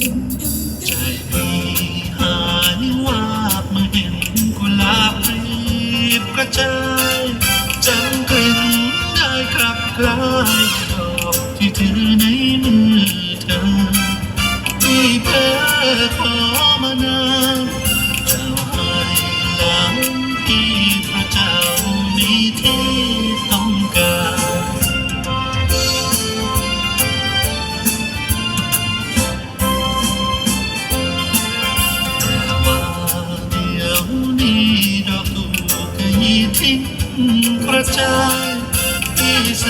หายว่าเม่เห็นกุหลาบรีบกระจายจำกลิ่นได้ครับคลายดอกที่ถือในมือเธอที่เพ้อ ทิ้งประจายที่แส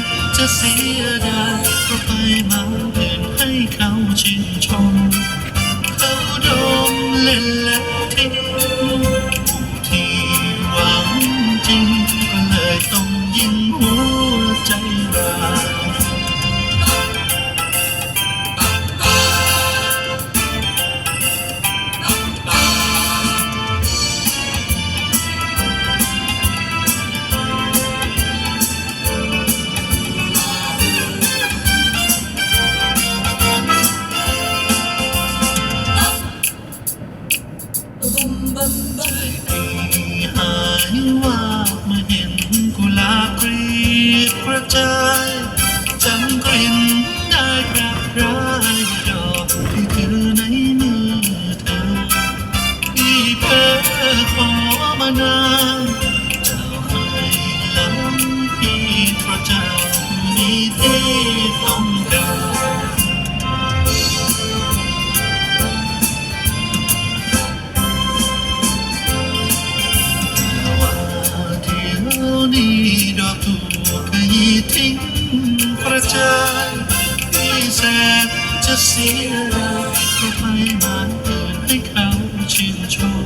บจะเสียดายก็ไปมาเดินให้เขาชื่นชมเขาดมเล่นและทิ้ง มีดอกถูกขยี้ทิ้งกระจายที่แสนจะเสียดายก็ไปมาเกิดให้เขาชื่นชม